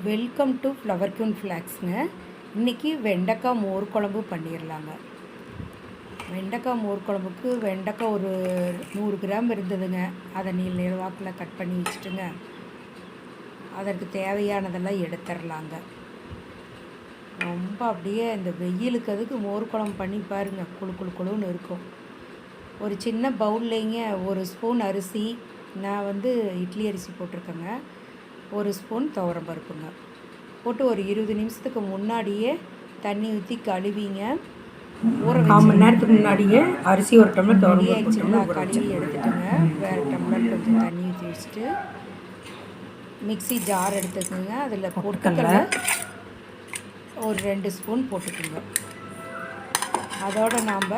Welcome to flower queen ஃப்ளாக்ஸுங்க இன்றைக்கி வெண்டைக்காய் மோர் குழம்பு பண்ணிடலாங்க வெண்டைக்காய் மோர் குழம்புக்கு வெண்டைக்காய் ஒரு நூறு கிராம் இருந்ததுங்க. அதை நீள் நிலவாக்கில் கட் பண்ணி வச்சுட்டுங்க. அதற்கு தேவையானதெல்லாம் எடுத்துடலாங்க ரொம்ப அப்படியே இந்த வெயிலுக்கு அதுக்கு மோர் குழம்பு பண்ணி பாருங்க. குழு குழு குழுன்னு இருக்கும். ஒரு சின்ன பவுல்லைங்க ஒரு ஸ்பூன் அரிசி நான் வந்து இட்லி அரிசி போட்டிருக்கேங்க. ஒரு ஸ்பூன் துவரம் பருப்புங்க. போட்டு ஒரு இருபது நிமிஷத்துக்கு முன்னாடியே தண்ணி ஊற்றி கழுவிங்க. ஊற கால் மணி நேரத்துக்கு முன்னாடியே அரிசி ஒரு டம்ளர் துவரம் பருப்பு கழுவி எடுத்துட்டுங்க வேறு டம்ளர் கொஞ்சம் தண்ணி ஊற்றி வச்சுட்டு மிக்ஸி ஜார் எடுத்துக்கோங்க. அதில் பொட்டுக்கடலை ஒரு ரெண்டு ஸ்பூன் போட்டுக்கோங்க. அதோட நாம்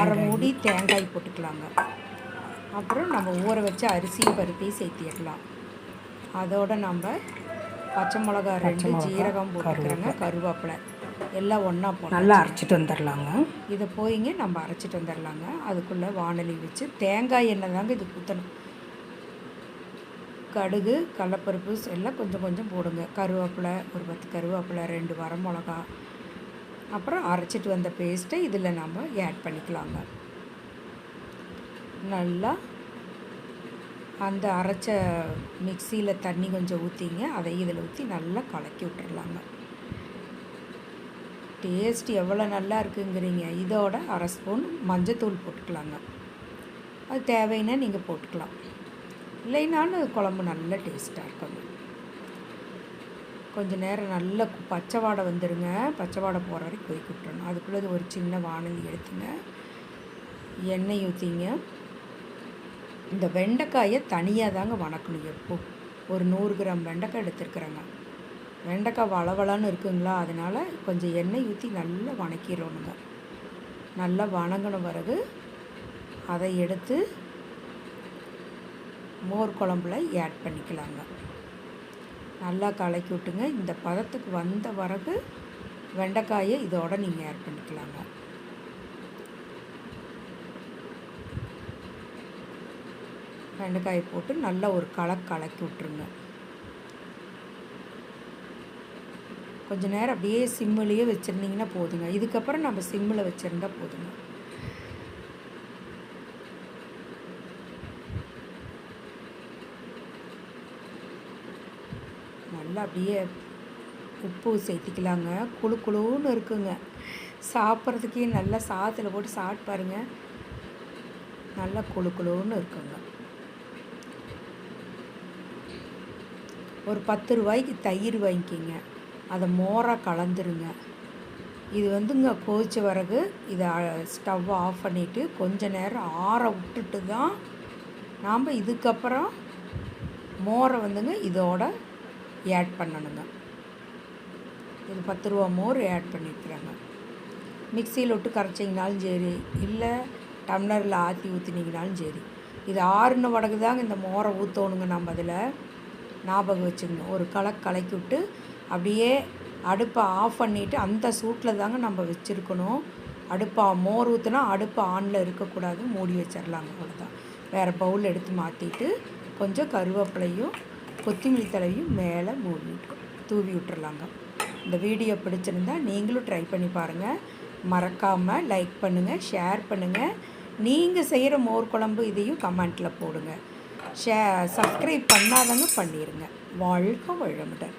அரை மூடி தேங்காய் போட்டுக்கலாங்க. அப்புறம் நம்ம ஊற வச்ச அரிசியும் பருப்பையும் சேர்த்திடலாம். அதோட நம்ம பச்சை மிளகா ரெண்டு ஜீரகம் போட்டுக்கிறோங்க கருவேப்பிலை. எல்லாம் ஒன்றா போடலாம் நல்லா அரைச்சிட்டு வந்துடலாங்க இதை போயிங்க நம்ம அரைச்சிட்டு வந்துடலாங்க அதுக்குள்ளே வானலி வச்சு தேங்காய் எண்ணெய் தாங்க இது ஊற்றணும் கடுகு கடலப்பருப்பு எல்லாம் கொஞ்சம் கொஞ்சம் போடுங்க. கருவேப்பிலை ஒரு பத்து கருவேப்பிலை ரெண்டு வரமிளகா அப்புறம் அரைச்சிட்டு வந்த பேஸ்ட்டை இதில் நம்ம ஆட் பண்ணிக்கலாங்க. நல்லா அந்த அரைச்ச மிக்சியில் தண்ணி கொஞ்சம் ஊற்றிங்க அதை இதில் ஊற்றி நல்லா கலக்கி விட்டுறலாங்க. டேஸ்ட் எவ்வளோ நல்லா இருக்குங்கிறீங்க. இதோட அரை ஸ்பூன் மஞ்சத்தூள் போட்டுக்கலாங்க. அது தேவைன்னா நீங்கள் போட்டுக்கலாம். இல்லைனாலும் குழம்பு நல்ல டேஸ்ட்டாக இருக்குங்க. கொஞ்சம் நேரம் நல்ல பச்சைவாடை பச்சை வாடை வந்துடுங்க பச்சை வாடை போகிற வரைக்கும் கொதிக்க விட்டுறணும். அதுக்குள்ளே ஒரு சின்ன வானதி எடுத்துங்க. எண்ணெய் ஊற்றிங்க இந்த வெண்டைக்காயை தனியாக தாங்க வணக்கணும் எப்போ? ஒரு நூறு கிராம் வெண்டைக்காய் எடுத்துருக்குறேங்க. வெண்டைக்காய் வளவளன்னு இருக்குங்களா? அதனால் கொஞ்சம் எண்ணெய் ஊற்றி நல்லா வணக்கிடணுங்க. நல்லா வணங்கின பிறகு அதை எடுத்து மோர் குழம்புல ஆட் பண்ணிக்கலாங்க. நல்லா கலக்கி விட்டுங்க. இந்த பதத்துக்கு வந்த பிறகு வெண்டைக்காயை இதோட நீங்கள் ஆட் பண்ணிக்கலாங்க. வெண்டைக்காயை போட்டு நல்லா ஒரு கலக்கு கலக்கி விட்ருங்க கொஞ்ச நேரம் அப்படியே சிம்மிலேயே வச்சுருந்தீங்கன்னா போதுங்க. இதுக்கப்புறம் நம்ம சிம்மில் வச்சுருந்தா போதுங்க. நல்லா அப்படியே உப்பு சேர்த்திக்கலாங்க. குழு குழுன்னு இருக்குங்க. சாப்பிட்றதுக்கே நல்லா சாத்தில் போட்டு சாப்பிட்டு பாருங்க. நல்லா குழு குழுன்னு இருக்குங்க. ஒரு பத்து ரூபாய்க்கு தயிர் வாங்கிக்கிங்க. அதை மோராக கலந்துருங்க. இது வந்துங்க கொதிச்ச பிறகு இதை ஸ்டவ்வை ஆஃப் பண்ணிவிட்டு கொஞ்ச நேரம் ஆற விட்டுட்டு தான் நாம் இதுக்கப்புறம் மோரை வந்துங்க இதோட ஆட் பண்ணணுங்க. இது பத்து ரூபா மோர் ஆட் பண்ணியிருக்கிறாங்க மிக்சியில் விட்டு கரைச்சிங்கனாலும் சரி இல்லை டம்ளரில் ஆற்றி ஊற்றினீங்கனாலும் சரி. இது ஆறுன வடகு தாங்க இந்த மோரை ஊற்றணுங்க நம்ம அதில். ஞாபகம் வச்சுக்கணும். ஒரு களை கலக்கி விட்டு அப்படியே அடுப்பை ஆஃப் பண்ணிவிட்டு அந்த சூட்டில் தாங்க நம்ம வச்சுருக்கணும். அடுப்பை மோர் ஊற்றினா அடுப்பு ஆனில் இருக்கக்கூடாது. மூடி வச்சிடலாங்க அவ்வளோதான் வேறு பவுல் எடுத்து மாற்றிட்டு கொஞ்சம் கருவேப்பிலையும் கொத்தமல்லி தலையும் மேலே மூடி விட்டு தூவி விட்டுறலாங்க. இந்த வீடியோ பிடிச்சிருந்தா நீங்களும் ட்ரை பண்ணி பாருங்கள் மறக்காமல் லைக் பண்ணுங்கள் ஷேர் பண்ணுங்கள் நீங்கள் செய்கிற மோர் குழம்பு இதையும் கமெண்ட்டில் போடுங்க. ஷே சப்ஸ்கிரைப் பண்ணாதவங்க பண்ணிடுங்க வாழ்க வளமுடன்.